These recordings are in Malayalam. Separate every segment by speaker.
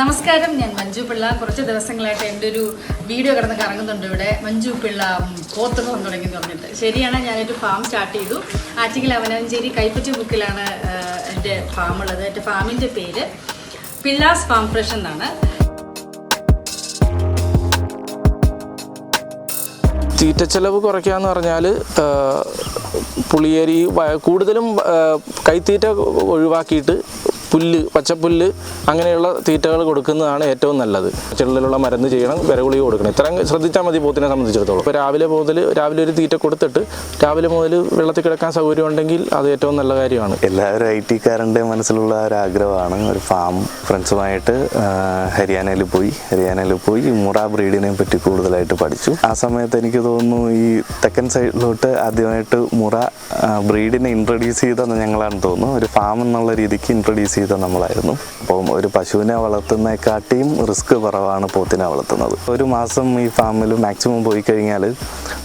Speaker 1: നമസ്കാരം ഞാൻ മഞ്ജു പിള്ള. കുറച്ച് ദിവസങ്ങളായിട്ട് എന്റെ ഒരു വീഡിയോ കിടന്ന് കറങ്ങുന്നുണ്ട് ഇവിടെ. മഞ്ജു പിള്ള പോത്തുകം തുടങ്ങി എന്ന് പറഞ്ഞിട്ട്. ശരിയാണ് ഞാനൊരു ഫാം സ്റ്റാർട്ട് ചെയ്തു. ആറ്റിക്കൽ അവനാഞ്ചേരി കൈപ്പറ്റി ബുക്കിലാണ് എന്റെ ഫാം ഉള്ളത്. എന്റെ ഫാമിന്റെ പേര് പിള്ളാസ് ഫാം ഫ്രഷ് എന്നാണ്.
Speaker 2: തീറ്റച്ചെലവ് കുറയ്ക്കാന്ന് പറഞ്ഞാൽ പുളിയരി കൂടുതലും കൈത്തീറ്റ ഒഴിവാക്കിയിട്ട് പുല്ല് പച്ചപ്പുല്ല് അങ്ങനെയുള്ള തീറ്റകൾ കൊടുക്കുന്നതാണ് ഏറ്റവും നല്ലത്. ചെള്ളിലുള്ള മരുന്ന് ചെയ്യണം വിരകുളി കൊടുക്കണം. ഇത്രയും ശ്രദ്ധിച്ചാൽ മതി പോത്തിനെ സംബന്ധിച്ചിടത്തോളം. ഇപ്പോൾ രാവിലെ മുതൽ രാവിലെ ഒരു തീറ്റ കൊടുത്തിട്ട് രാവിലെ മുതൽ വെള്ളത്തിൽ കിടക്കാൻ സൗകര്യം ഉണ്ടെങ്കിൽ അത് ഏറ്റവും നല്ല കാര്യമാണ്.
Speaker 3: എല്ലാവരും ഐ ടിക്കാരന്റെ മനസ്സിലുള്ള ഒരു ആഗ്രഹമാണ്. ഒരു ഫാം ഫ്രണ്ട്സുമായിട്ട് ഹരിയാനയിൽ പോയി. ഹരിയാനയിൽ പോയി മുറ ബ്രീഡിനെ പറ്റി കൂടുതലായിട്ട് പഠിച്ചു. ആ സമയത്ത് എനിക്ക് തോന്നുന്നു ഈ തെക്കൻ സൈഡിലോട്ട് ആദ്യമായിട്ട് മുറ ബ്രീഡിനെ ഇൻട്രൊഡ്യൂസ് ചെയ്തെന്ന് ഞങ്ങളാണെന്ന് തോന്നുന്നു. ഒരു ഫാം എന്നുള്ള രീതിക്ക് ഇൻട്രൊഡ്യൂസ് ചെയ്ത നമ്മളായിരുന്നു. അപ്പം ഒരു പശുവിനെ വളർത്തുന്നതിനെക്കാട്ടിയും റിസ്ക് കുറവാണ് പോത്തിനെ വളർത്തുന്നത്. ഒരു മാസം ഈ ഫാമിൽ മാക്സിമം പോയി കഴിഞ്ഞാൽ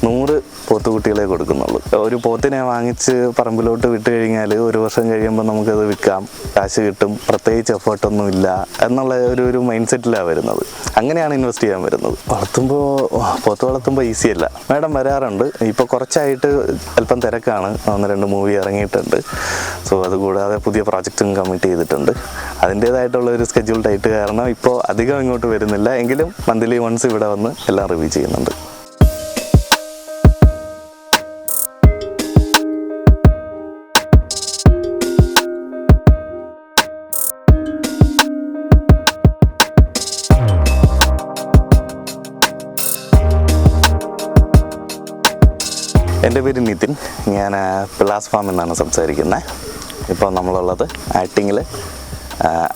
Speaker 3: നൂറ് പോത്തുകുട്ടികളെ കൊടുക്കുന്നുള്ളൂ. ഒരു പോത്തിനെ വാങ്ങിച്ച് പറമ്പിലോട്ട് വിട്ട് കഴിഞ്ഞാൽ ഒരു വർഷം കഴിയുമ്പോൾ നമുക്കത് വിൽക്കാം. കാശ് കിട്ടും. പ്രത്യേകിച്ച് എഫേർട്ടൊന്നും ഇല്ല എന്നുള്ള ഒരു ഒരു മൈൻഡ് സെറ്റിലാണ് വരുന്നത്. അങ്ങനെയാണ് ഇൻവെസ്റ്റ് ചെയ്യാൻ വരുന്നത്. വളർത്തുമ്പോൾ പോത്ത് വളർത്തുമ്പോൾ ഈസി അല്ല. മാഡം വരാറുണ്ട്. ഇപ്പോൾ കുറച്ചായിട്ട് അല്പം തിരക്കാണ്. ഒന്ന് രണ്ട് മൂവി ഇറങ്ങിയിട്ടുണ്ട്. സോ അതുകൂടാതെ പുതിയ പ്രോജക്റ്റും കമ്മിറ്റ് ചെയ്തിട്ടുണ്ട്. അതിന്റേതായിട്ടുള്ള ഒരു സ്കെഡ്യൂൾ ടൈറ്റ് കാരണം ഇപ്പോൾ അധികം ഇങ്ങോട്ട് വരുന്നില്ല. എങ്കിലും മന്ത്ലി വൺസ് ഇവിടെ വന്ന് എല്ലാം റിവ്യൂ ചെയ്യുന്നുണ്ട്. എന്റെ പേര് നിതിൻ. ഞാൻ പിള്ളാസ് ഫാം എന്നാണ് സംസാരിക്കുന്നത്. ഇപ്പോൾ നമ്മളുള്ളത് ആറ്റിങ്ങിൽ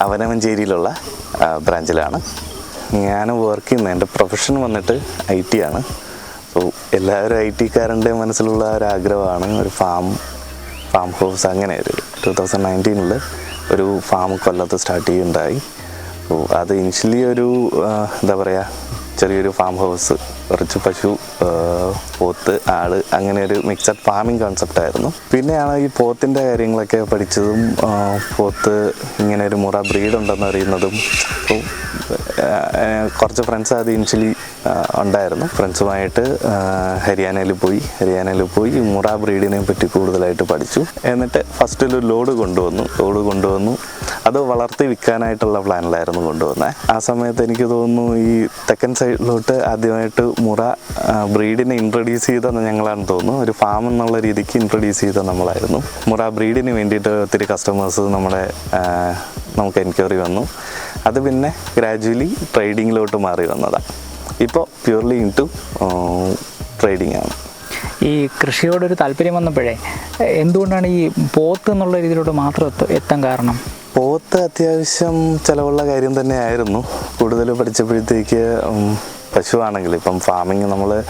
Speaker 3: അവനവഞ്ചേരിയിലുള്ള ആ, ബ്രാഞ്ചിലാണ്. ഞാൻ വർക്ക് ചെയ്യുന്ന എന്റെ പ്രൊഫഷൻ വന്നിട്ട് ഐ ടി ആണ്. സോ എല്ലാവരും ഐ ടിക്കാരന്റെ മനസ്സിലുള്ള ഒരു ആഗ്രഹമാണ്. ഒരു ഫാം ഫാം ഹൗസ് അങ്ങനെ ഒരു ടു തൗസൻഡ് നയന്റീനിൽ ഒരു ഫാം കൊല്ലത്ത് സ്റ്റാർട്ട് ചെയ്യുന്നുണ്ടായി സോ അത് ഇനിഷ്യലി ഒരു എന്താ പറയുക ചെറിയൊരു ഫാം ഹൗസ് കുറച്ച് പശു പോത്ത് ആട് അങ്ങനെ ഒരു മിക്സഡ് ഫാമിംഗ് കോൺസെപ്റ്റ് ആയിരുന്നു. പിന്നെയാണ് ഈ പോത്തിന്റെ കാര്യങ്ങളൊക്കെ പഠിച്ചതും പോത്ത് ഇങ്ങനെ ഒരു മുറ ബ്രീഡ് ഉണ്ടെന്ന് അറിയുന്നതും. കുറച്ച് ഫ്രണ്ട്സ് അത് ഇനിഷ്യലി ഉണ്ടായിരുന്നു. ഫ്രണ്ട്സുമായിട്ട് ഹരിയാനയിൽ പോയി. ഹരിയാനയിൽ പോയി മുറ ബ്രീഡിനെ പറ്റി കൂടുതലായിട്ട് പഠിച്ചു. എന്നിട്ട് ഫസ്റ്റിൽ ഒരു ലോഡ് കൊണ്ടുവന്നു. ലോഡ് കൊണ്ടുവന്നു. അത് വളർത്തി വിൽക്കാനായിട്ടുള്ള പ്ലാനിലായിരുന്നു കൊണ്ടുവന്നത് ആ സമയത്ത് എനിക്ക് തോന്നുന്നു ഈ തെക്കൻ സൈഡിലോട്ട് ആദ്യമായിട്ട് മുറ ബ്രീഡിനെ ഇൻട്രൊഡ്യൂസ് ചെയ്തെന്ന് ഞങ്ങളാണ് തോന്നുന്നു. ഒരു ഫാം എന്നുള്ള രീതിക്ക് ഇൻട്രൊഡ്യൂസ് ചെയ്ത നമ്മളായിരുന്നു. മുറ ബ്രീഡിന് വേണ്ടിയിട്ട് ഒത്തിരി കസ്റ്റമേഴ്സ് നമ്മുടെ നമുക്ക് എൻക്വയറി വന്നു. അത് പിന്നെ ഗ്രാജുവലി ട്രേഡിങ്ങിലോട്ട് മാറി വന്നതാണ് ഇപ്പോൾ പ്യൂർലി ഇൻ ടു ട്രേഡിംഗ് ആണ്.
Speaker 4: ഈ കൃഷിയോടൊരു താല്പര്യം വന്നപ്പോഴേ എന്തുകൊണ്ടാണ് ഈ പോത്ത് എന്നുള്ള രീതിയിലോട്ട് മാത്രം എത്ത- എത്താൻ കാരണം?
Speaker 3: പോത്ത് അത്യാവശ്യം ചിലവുള്ള കാര്യം തന്നെയായിരുന്നു. കൂടുതൽ പഠിച്ചപ്പോഴത്തേക്ക് പശുവാണെങ്കിൽ ഇപ്പം ഫാമിങ് നമ്മൾ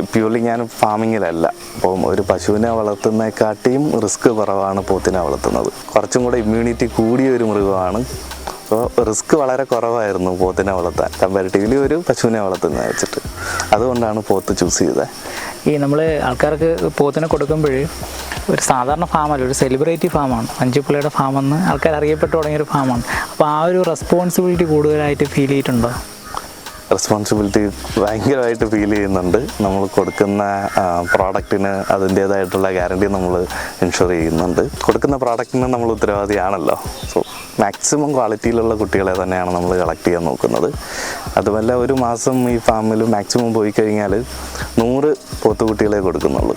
Speaker 3: പ്യൂർലി ഞാൻ ഫാമിങ്ങിലല്ല അപ്പം ഒരു പശുവിനെ വളർത്തുന്നതിനെക്കാട്ടിയും റിസ്ക് കുറവാണ് പോത്തിനെ വളർത്തുന്നത്. കുറച്ചും കൂടെ ഇമ്മ്യൂണിറ്റി കൂടിയ ഒരു മൃഗമാണ് അപ്പോൾ റിസ്ക് വളരെ കുറവായിരുന്നു പോത്തിനെ വളർത്താൻ. കമ്പാരിറ്റീവ്ലി ഒരു പശുവിനെ വളർത്തുന്നത് വെച്ചിട്ട്. അതുകൊണ്ടാണ് പോത്ത് ചൂസ് ചെയ്തത്.
Speaker 4: ഈ നമ്മൾ ആൾക്കാർക്ക് പോത്തിനെ കൊടുക്കുമ്പോൾ ഒരു സാധാരണ ഫാമല്ല ഒരു സെലിബ്രിറ്റി ഫാമാണ് മഞ്ജുപ്പിള്ളയുടെ ഫാമെന്ന് ആൾക്കാർ അറിയപ്പെട്ടു തുടങ്ങിയൊരു ഫാമാണ് അപ്പോൾ ആ ഒരു റെസ്പോൺസിബിലിറ്റി കൂടുതലായിട്ട് ഫീൽ ചെയ്തിട്ടുണ്ടോ?
Speaker 3: റെസ്പോൺസിബിലിറ്റി ഭയങ്കരമായിട്ട് ഫീൽ ചെയ്യുന്നുണ്ട്. നമ്മൾ കൊടുക്കുന്ന പ്രോഡക്റ്റിന് അതിന്റേതായിട്ടുള്ള ഗ്യാരണ്ടി നമ്മൾ ഇൻഷുർ ചെയ്യുന്നുണ്ട്. കൊടുക്കുന്ന പ്രോഡക്റ്റിന് നമ്മൾ ഉത്തരവാദിയാണല്ലോ. സോ മാക്സിമം ക്വാളിറ്റിയിലുള്ള കുട്ടികളെ തന്നെയാണ് നമ്മൾ കളക്ട് ചെയ്യാൻ നോക്കുന്നത്. അതുമല്ല ഒരു മാസം ഈ ഫാമിൽ മാക്സിമം പോയി കഴിഞ്ഞാൽ നൂറ് പോത്തുകുട്ടികളെ കൊടുക്കുന്നുള്ളൂ.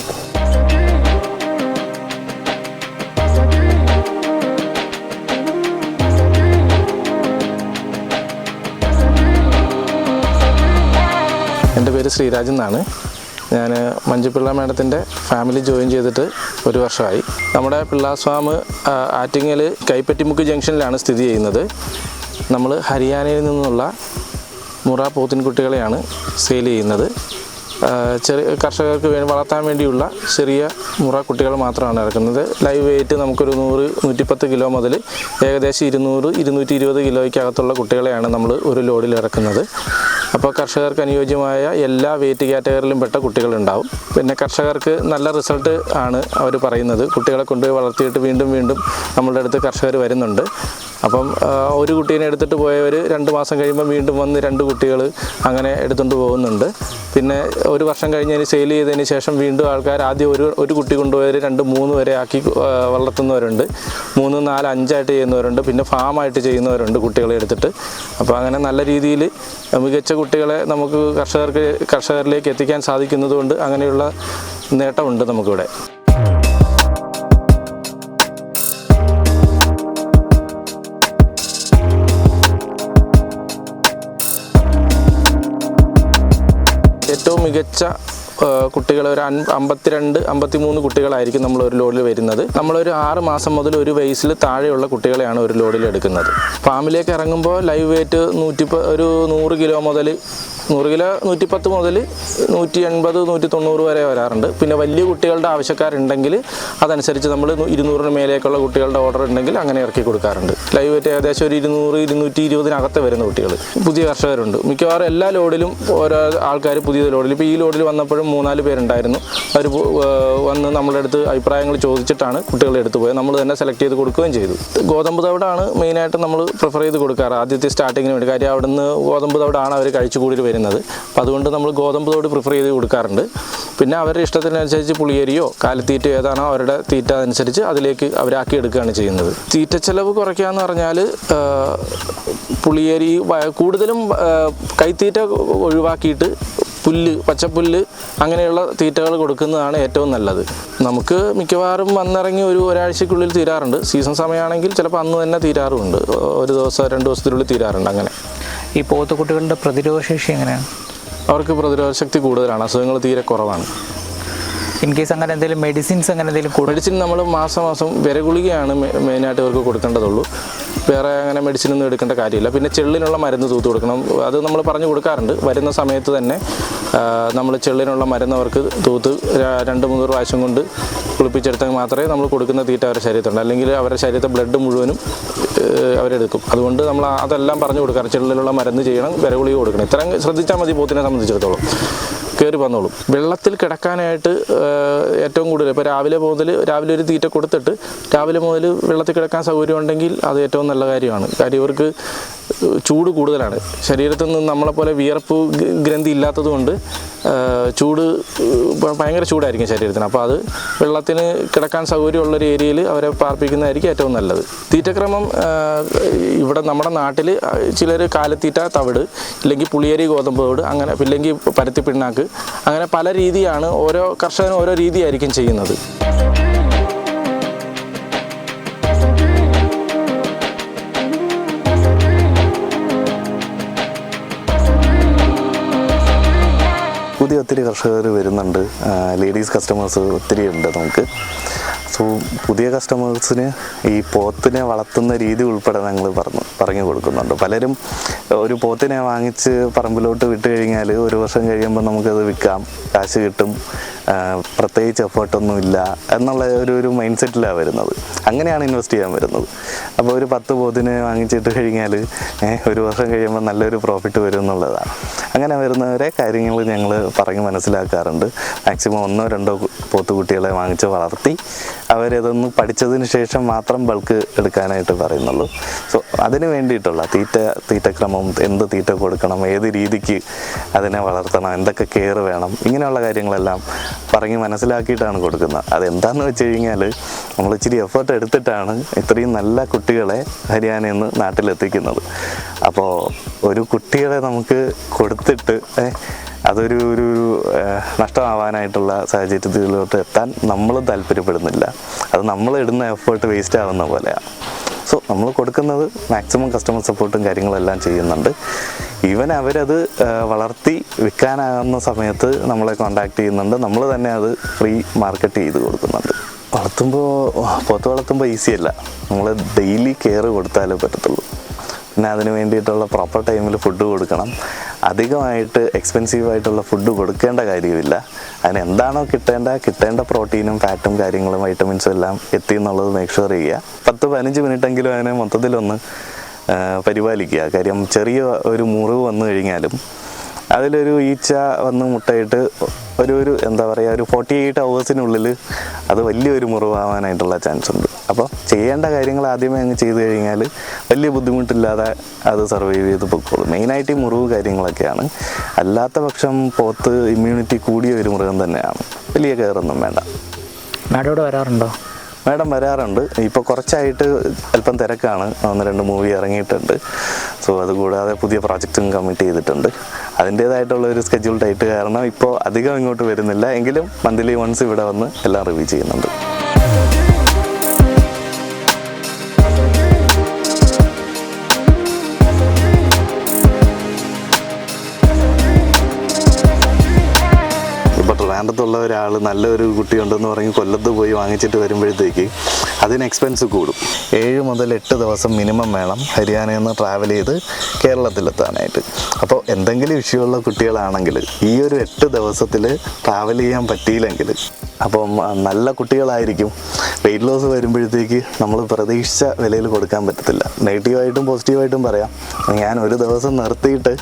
Speaker 2: എന്റെ പേര് ശ്രീരാജ് എന്നാണ്. ഞാൻ മഞ്ജുപിള്ള മാഡത്തിന്റെ ഫാമിലി ജോയിൻ ചെയ്തിട്ട് ഒരു വർഷമായി. നമ്മുടെ പിള്ളാസ് ഫാം ആറ്റിങ്ങൽ കൈപ്പറ്റിമുക്ക് ജംഗ്ഷനിലാണ് സ്ഥിതി ചെയ്യുന്നത്. നമ്മൾ ഹരിയാനയിൽ നിന്നുള്ള മുറ പോത്തിൻകുട്ടികളെയാണ് സെയിൽ ചെയ്യുന്നത്. ചെറിയ കർഷകർക്ക് വേണ്ടി വളർത്താൻ വേണ്ടിയുള്ള ചെറിയ മുറ കുട്ടികൾ മാത്രമാണ് ഇറക്കുന്നത്. ലൈവ് വെയിറ്റ് നമുക്കൊരു നൂറ് നൂറ്റിപ്പത്ത് കിലോ മുതൽ ഏകദേശം ഇരുന്നൂറ് ഇരുന്നൂറ്റി ഇരുപത് കിലോയ്ക്കകത്തുള്ള കുട്ടികളെയാണ് നമ്മൾ ഒരു ലോഡിൽ ഇറക്കുന്നത്. അപ്പോൾ കർഷകർക്ക് അനുയോജ്യമായ എല്ലാ വെയിറ്റ് കാറ്റഗറിയിലും പെട്ട കുട്ടികളുണ്ടാവും. പിന്നെ കർഷകർക്ക് നല്ല റിസൾട്ട് ആണ് അവർ പറയുന്നത്. കുട്ടികളെ കൊണ്ടുപോയി വളർത്തിയിട്ട് വീണ്ടും വീണ്ടും നമ്മളുടെ അടുത്ത് കർഷകർ വരുന്നുണ്ട്. അപ്പം ഒരു കുട്ടീനെ എടുത്തിട്ട് പോയവർ രണ്ട് മാസം കഴിയുമ്പോൾ വീണ്ടും വന്ന് രണ്ട് കുട്ടികൾ അങ്ങനെ എടുത്തുകൊണ്ട് പോകുന്നുണ്ട്. പിന്നെ ഒരു വർഷം കഴിഞ്ഞതിന് സെയിൽ ചെയ്തതിന് ശേഷം വീണ്ടും ആൾക്കാർ ആദ്യം ഒരു ഒരു കുട്ടി കൊണ്ടുപോയവർ രണ്ട് മൂന്ന് വരെ ആക്കി വളർത്തുന്നവരുണ്ട്. മൂന്ന് നാല് അഞ്ചായിട്ട് ചെയ്യുന്നവരുണ്ട്. പിന്നെ ഫാമായിട്ട് ചെയ്യുന്നവരുണ്ട് കുട്ടികളെ എടുത്തിട്ട്. അപ്പോൾ അങ്ങനെ നല്ല രീതിയിൽ മികച്ച കുട്ടികളെ നമുക്ക് കർഷകർക്ക് കർഷകരിലേക്ക് എത്തിക്കാൻ സാധിക്കുന്നതുകൊണ്ട് അങ്ങനെയുള്ള നേട്ടമുണ്ട് നമുക്കിവിടെ. മികച്ച കുട്ടികൾ ഒരു അമ്പത്തിരണ്ട് അമ്പത്തിമൂന്ന് കുട്ടികളായിരിക്കും നമ്മൾ ഒരു ലോഡിൽ വരുന്നത്. നമ്മളൊരു ആറ് മാസം മുതൽ ഒരു വയസ്സിൽ താഴെയുള്ള കുട്ടികളെയാണ് ഒരു ലോഡിൽ എടുക്കുന്നത്. ഫാമിലേക്ക് ഇറങ്ങുമ്പോൾ ലൈവ് വെയിറ്റ് നൂറ്റി ഒരു നൂറ് കിലോ മുതൽ നൂറ് കിലോ നൂറ്റിപ്പത്ത് മുതൽ നൂറ്റി എൺപത് നൂറ്റി തൊണ്ണൂറ് വരെ വരാറുണ്ട്. പിന്നെ വലിയ കുട്ടികളുടെ ആവശ്യക്കാരുണ്ടെങ്കിൽ അതനുസരിച്ച് നമ്മൾ ഇരുന്നൂറിന് മേലേക്കുള്ള കുട്ടികളുടെ ഓർഡർ ഉണ്ടെങ്കിൽ അങ്ങനെ ഇറക്കി കൊടുക്കാറുണ്ട്. ലൈവ് വെറ്റ് ഏകദേശം ഒരു ഇരുന്നൂറ് ഇരുന്നൂറ്റി ഇരുപതിനകത്ത് വരുന്ന കുട്ടികൾ പുതിയ കർഷകരുണ്ട്. മിക്കവാറും എല്ലാ ലോഡിലും ഓരോ ആൾക്കാർ പുതിയ ലോഡിൽ ഇപ്പോൾ ഈ ലോഡിൽ വന്നപ്പോഴും മൂന്നാൽ പേരുണ്ടായിരുന്നു. അവർ വന്ന് നമ്മുടെ അടുത്ത് അഭിപ്രായങ്ങൾ ചോദിച്ചിട്ടാണ് കുട്ടികളെ എടുത്തു പോയത്. നമ്മൾ തന്നെ സെലക്ട് ചെയ്ത് കൊടുക്കുകയും ചെയ്തു. ഗോതമ്പ് തവിടാണ് മെയിനായിട്ട് നമ്മൾ പ്രിഫർ ചെയ്ത് കൊടുക്കാറ്. ആദ്യത്തെ സ്റ്റാർട്ടിങ്ങിന് വേണ്ടി. കാര്യം അവിടുന്ന് ഗോതമ്പ് തവിടാണ് അവർ കഴിച്ചു കൂടി വരുന്നത്. അപ്പോൾ അതുകൊണ്ട് നമ്മൾ ഗോതമ്പ് തവിട് പ്രിഫർ ചെയ്ത് കൊടുക്കാറുണ്ട്. പിന്നെ അവരുടെ ഇഷ്ടത്തിനനുസരിച്ച് പുളിയരിയോ കാലിത്തീറ്റ ഏതാണോ അവരുടെ തീറ്റ അനുസരിച്ച് അതിലേക്ക് അവരാക്കി എടുക്കുകയാണ് ചെയ്യുന്നത്. തീറ്റ ചെലവ് കുറയ്ക്കുക എന്ന് പറഞ്ഞാൽ പുളിയരി കൂടുതലും കൈത്തീറ്റ ഒഴിവാക്കിയിട്ട് പുല്ല് പച്ചപ്പുല്ല് അങ്ങനെയുള്ള തീറ്റകൾ കൊടുക്കുന്നതാണ് ഏറ്റവും നല്ലത്. നമുക്ക് മിക്കവാറും വന്നിറങ്ങി ഒരു ഒരാഴ്ചക്കുള്ളിൽ തീരാറുണ്ട്. സീസൺ സമയമാണെങ്കിൽ ചിലപ്പോൾ അന്ന് തന്നെ തീരാറുമുണ്ട്. ഒരു ദിവസം രണ്ട് ദിവസത്തിനുള്ളിൽ തീരാറുണ്ട് അങ്ങനെ.
Speaker 4: ഈ പോത്തുകുട്ടികളുടെ പ്രതിരോധശേഷി എങ്ങനെയാണ്?
Speaker 2: അവർക്ക് പ്രതിരോധ ശക്തി കൂടുതലാണ് അസുഖങ്ങൾ തീരെ കുറവാണ്.
Speaker 4: ഇൻ കേസ് അങ്ങനെ എന്തെങ്കിലും മെഡിസിൻസ് അങ്ങനെ എന്തെങ്കിലും
Speaker 2: മെഡിസിൻ നമ്മൾ മാസം മാസം വിരഗുളികയാണ് ഗുളികയാണ് മെയിനായിട്ട് ഇവർക്ക് കൊടുക്കേണ്ടതുള്ളൂ. വേറെ അങ്ങനെ മെഡിസിൻ ഒന്നും എടുക്കേണ്ട കാര്യമില്ല. പിന്നെ ചെള്ളിനുള്ള മരുന്ന് തൂത്ത് കൊടുക്കണം. അത് നമ്മൾ പറഞ്ഞു കൊടുക്കാറുണ്ട്. വരുന്ന സമയത്ത് തന്നെ നമ്മൾ ചെള്ളിനുള്ള മരുന്ന് അവർക്ക് തൂത്ത് രണ്ട് മൂന്ന് പ്രാവശ്യം കൊണ്ട് കുളിപ്പിച്ചെടുത്താൽ മാത്രമേ നമ്മൾ കൊടുക്കുന്ന തീറ്റ അവരുടെ ശരീരത്തുണ്ട് അല്ലെങ്കിൽ അവരുടെ ശരീരത്തെ ബ്ലഡ് മുഴുവനും അവരെടുക്കും. അതുകൊണ്ട് നമ്മൾ അതെല്ലാം പറഞ്ഞു കൊടുക്കാറ് ചെള്ളിലുള്ള മരുന്ന് ചെയ്യണം വിരഗുളിക കൊടുക്കണം. ഇത്രയും ശ്രദ്ധിച്ചാൽ മതി പോത്തിനെ സംബന്ധിച്ചിടത്തോളം. കയറി വന്നോളും. വെള്ളത്തിൽ കിടക്കാനായിട്ട് ഏറ്റവും കൂടുതൽ ഇപ്പോൾ രാവിലെ മുതൽ രാവിലെ ഒരു തീറ്റ കൊടുത്തിട്ട് രാവിലെ മുതൽ വെള്ളത്തിൽ കിടക്കാൻ സൗകര്യം ഉണ്ടെങ്കിൽ അത് ഏറ്റവും നല്ല കാര്യമാണ്. കാര്യം ഇവർക്ക് ചൂട് കൂടുതലാണ്. ശരീരത്തിൽ നിന്ന് നമ്മളെപ്പോലെ വിയർപ്പ് ഗ്രന്ഥി ഇല്ലാത്തത് കൊണ്ട് ചൂട് ഭയങ്കര ചൂടായിരിക്കും ശരീരത്തിന്. അപ്പോൾ അത് വെള്ളത്തിന് കിടക്കാൻ സൗകര്യമുള്ള ഒരു ഏരിയയിൽ അവരെ പാർപ്പിക്കുന്നതായിരിക്കും ഏറ്റവും നല്ലത്. തീറ്റക്രമം ഇവിടെ നമ്മുടെ നാട്ടിൽ ചിലർ കാലത്തീറ്റ തവിട് ഇല്ലെങ്കിൽ പുളിയരി ഗോതമ്പ് തവിട് അങ്ങനെ ഇല്ലെങ്കിൽ പരുത്തി പിണ്ണാക്ക് അങ്ങനെ പല രീതിയാണ് ഓരോ കർഷകനും ഓരോ രീതിയായിരിക്കും ചെയ്യുന്നത്.
Speaker 3: പുതിയ ഒത്തിരി കർഷകർ വരുന്നുണ്ട്. ലേഡീസ് കസ്റ്റമേഴ്സ് ഒത്തിരി ഉണ്ട് നമുക്ക്. സോ പുതിയ കസ്റ്റമേഴ്സിന് ഈ പോത്തിനെ വളർത്തുന്ന രീതി ഉൾപ്പെടെ ഞങ്ങൾ പറഞ്ഞു പറഞ്ഞു കൊടുക്കുന്നുണ്ട്. പലരും ഒരു പോത്തിനെ വാങ്ങിച്ച് പറമ്പിലോട്ട് വിട്ട് കഴിഞ്ഞാൽ ഒരു വർഷം കഴിയുമ്പോൾ നമുക്കത് വിൽക്കാം കാശ് കിട്ടും. പ്രത്യേകിച്ച് എഫേർട്ടൊന്നും ഇല്ല എന്നുള്ള ഒരു ഒരു മൈൻഡ് സെറ്റിലാണ് വരുന്നത്. അങ്ങനെയാണ് ഇൻവെസ്റ്റ് ചെയ്യാൻ വരുന്നത്. അപ്പോൾ ഒരു പത്ത് പോത്തിനെ വാങ്ങിച്ചിട്ട് കഴിഞ്ഞാൽ ഒരു വർഷം കഴിയുമ്പോൾ നല്ലൊരു പ്രോഫിറ്റ് വരും എന്നുള്ളതാണ്. അങ്ങനെ വരുന്നവരെ കാര്യങ്ങൾ ഞങ്ങൾ പറഞ്ഞ് മനസ്സിലാക്കാറുണ്ട്. മാക്സിമം ഒന്നോ രണ്ടോ പോത്തുകുട്ടികളെ വാങ്ങിച്ച് വളർത്തി അവരതൊന്ന് പഠിച്ചതിന് ശേഷം മാത്രം ബൾക്ക് എടുക്കാനായിട്ട് പറയുന്നുള്ളൂ. സോ അതിന് വേണ്ടിയിട്ടുള്ള തീറ്റ തീറ്റക്രമം എന്ത് തീറ്റ കൊടുക്കണം ഏത് രീതിക്ക് അതിനെ വളർത്തണം എന്തൊക്കെ കെയർ വേണം ഇങ്ങനെയുള്ള കാര്യങ്ങളെല്ലാം പറഞ്ഞ് മനസ്സിലാക്കിയിട്ടാണ് കൊടുക്കുന്നത്. അതെന്താണെന്ന് വെച്ച് കഴിഞ്ഞാൽ നമ്മൾ ഇച്ചിരി എഫേർട്ട് എടുത്തിട്ടാണ് ഇത്രയും നല്ല കുട്ടികളെ ഹരിയാനയിൽ നിന്ന് നാട്ടിലെത്തിക്കുന്നത്. അപ്പോൾ ഒരു കുട്ടികളെ നമുക്ക് കൊടുത്തിട്ട് അതൊരു ഒരു നഷ്ടമാവാനായിട്ടുള്ള സാഹചര്യത്തിലോട്ട് എത്താൻ നമ്മൾ താല്പര്യപ്പെടുന്നില്ല. അത് നമ്മൾ ഇടുന്ന എഫേർട്ട് വേസ്റ്റ് ആവുന്ന പോലെയാണ് സോ നമ്മൾ കൊടുക്കുന്നത് മാക്സിമം കസ്റ്റമർ സപ്പോർട്ടും കാര്യങ്ങളെല്ലാം ചെയ്യുന്നുണ്ട്. ഈവൻ അവരത് വളർത്തി വിൽക്കാനാകുന്ന സമയത്ത് നമ്മളെ കോണ്ടാക്ട് ചെയ്യുന്നുണ്ട്. നമ്മൾ തന്നെ അത് ഫ്രീ മാർക്കറ്റ് ചെയ്ത് കൊടുക്കുന്നുണ്ട്. വളർത്തുമ്പോൾ പോത്ത് വളർത്തുമ്പോൾ ഈസി അല്ല. നമ്മൾ ഡെയിലി കെയർ കൊടുത്താലേ പറ്റത്തുള്ളൂ. പിന്നെ അതിന് വേണ്ടിയിട്ടുള്ള പ്രോപ്പർ ടൈമിൽ ഫുഡ് കൊടുക്കണം. അധികമായിട്ട് എക്സ്പെൻസീവ് ആയിട്ടുള്ള ഫുഡ് കൊടുക്കേണ്ട കാര്യമില്ല. അതിന് എന്താണോ കിട്ടേണ്ട കിട്ടേണ്ട പ്രോട്ടീനും ഫാറ്റും കാര്യങ്ങളും വൈറ്റമിൻസും എല്ലാം എത്തി എന്നുള്ളത് മേക്ക് ഷുവർ ചെയ്യുക. പത്ത് പതിനഞ്ച് മിനിറ്റെങ്കിലും അതിനെ മൊത്തത്തിലൊന്ന് പരിപാലിക്കുക. കാര്യം ചെറിയ ഒരു മുറിവ് വന്നു കഴിഞ്ഞാലും അതിലൊരു ഈച്ച വന്ന് മുട്ടയിട്ട് ഒരു ഒരു എന്താ പറയുക ഒരു ഫോർട്ടി എയ്റ്റ് അവേഴ്സിനുള്ളിൽ അത് വലിയൊരു മുറിവാകാനായിട്ടുള്ള ചാൻസ് ഉണ്ട്. അപ്പോൾ ചെയ്യേണ്ട കാര്യങ്ങൾ ആദ്യമേ അങ്ങ് ചെയ്തു കഴിഞ്ഞാൽ വലിയ ബുദ്ധിമുട്ടില്ലാതെ അത് സർവൈവ് ചെയ്ത് പൊക്കോളും. മെയിനായിട്ട് ഈ മുറിവ് കാര്യങ്ങളൊക്കെയാണ്. അല്ലാത്ത പക്ഷം പോത്ത് ഇമ്മ്യൂണിറ്റി കൂടിയ ഒരു മൃഗം തന്നെയാണ്. വലിയ കയറൊന്നും വേണ്ട.
Speaker 4: ഇവിടെ വരാറുണ്ടോ?
Speaker 3: മാഡം വരാറുണ്ട്. ഇപ്പോൾ കുറച്ചായിട്ട് അല്പം തിരക്കാണ്. ഒന്ന് രണ്ട് മൂവി ഇറങ്ങിയിട്ടുണ്ട്. സോ അതുകൂടാതെ പുതിയ പ്രോജക്റ്റും കമ്മിറ്റ് ചെയ്തിട്ടുണ്ട്. അതിന്റേതായിട്ടുള്ള ഒരു സ്കെഡ്യൂൾ ടൈറ്റ് കാരണം ഇപ്പോൾ അധികം ഇങ്ങോട്ട് വരുന്നില്ല. എങ്കിലും മന്ത്ലി വൺസ് ഇവിടെ വന്ന് എല്ലാം റിവ്യൂ ചെയ്യുന്നുണ്ട്. ഇപ്പോൾ ട്രിവാൻഡ്രത്തുള്ള ഒരാൾ നല്ലൊരു കുട്ടിയുണ്ടെന്ന് പറഞ്ഞ് കൊല്ലത്ത് പോയി വാങ്ങിച്ചിട്ട് വരുമ്പോഴത്തേക്ക് അതിന് എക്സ്പെൻസ് കൂടും. ഏഴ് മുതൽ എട്ട് ദിവസം മിനിമം വേണം ഹരിയാനയിൽ നിന്ന് ട്രാവൽ ചെയ്ത് കേരളത്തിലെത്താനായിട്ട്. അപ്പോൾ എന്തെങ്കിലും ഇഷ്യൂ ഉള്ള കുട്ടികളാണെങ്കിൽ ഈ ഒരു എട്ട് ദിവസത്തിൽ ട്രാവൽ ചെയ്യാൻ പറ്റിയില്ലെങ്കിൽ അപ്പം നല്ല കുട്ടികളായിരിക്കും. വെയിറ്റ് ലോസ് വരുമ്പോഴത്തേക്ക് നമ്മൾ പ്രതീക്ഷിച്ച വിലയിൽ കൊടുക്കാൻ പറ്റത്തില്ല. നെഗറ്റീവായിട്ടും പോസിറ്റീവായിട്ടും പറയാം. ഞാൻ ഒരു ദിവസം നിർത്തിയിട്ട്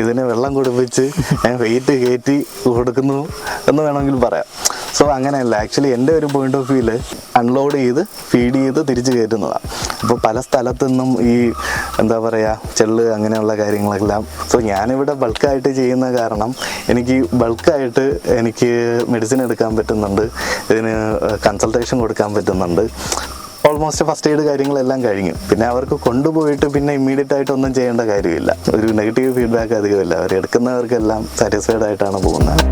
Speaker 3: ഇതിന് വെള്ളം കുടിപ്പിച്ച് വെയിറ്റ് കയറ്റി കൊടുക്കുന്നു. എന്ന് വേണമെങ്കിൽ പറയാം. സോ അങ്ങനെയല്ല. ആക്ച്വലി എന്റെ ഒരു പോയിന്റ് ഓഫ് വ്യൂവിൽ അൺലോഡ് ചെയ്ത് ഫീഡ് ചെയ്ത് തിരിച്ചു കയറ്റുന്നതാണ്. അപ്പോൾ പല സ്ഥലത്തു നിന്നും ഈ എന്താ പറയുക ചെള്ള് അങ്ങനെയുള്ള കാര്യങ്ങളെല്ലാം. സോ ഞാനിവിടെ ബൾക്കായിട്ട് ചെയ്യുന്ന കാരണം എനിക്ക് ബൾക്കായിട്ട് എനിക്ക് മെഡിസിൻ എടുക്കാൻ പറ്റുന്നുണ്ട്. ഇതിന് കൺസൾട്ടേഷൻ കൊടുക്കാൻ പറ്റുന്നുണ്ട്. ഓൾമോസ്റ്റ് ഫസ്റ്റ് എയ്ഡ് കാര്യങ്ങളെല്ലാം കഴിഞ്ഞു. പിന്നെ അവർക്ക് കൊണ്ടുപോയിട്ട് പിന്നെ ഇമ്മീഡിയറ്റ് ആയിട്ട് ഒന്നും ചെയ്യേണ്ട കാര്യമില്ല. ഒരു നെഗറ്റീവ് ഫീഡ്ബാക്ക് അധികമില്ല. അവർ എടുക്കുന്നവർക്കെല്ലാം സാറ്റിസ്ഫൈഡ് ആയിട്ടാണ് പോകുന്നത്.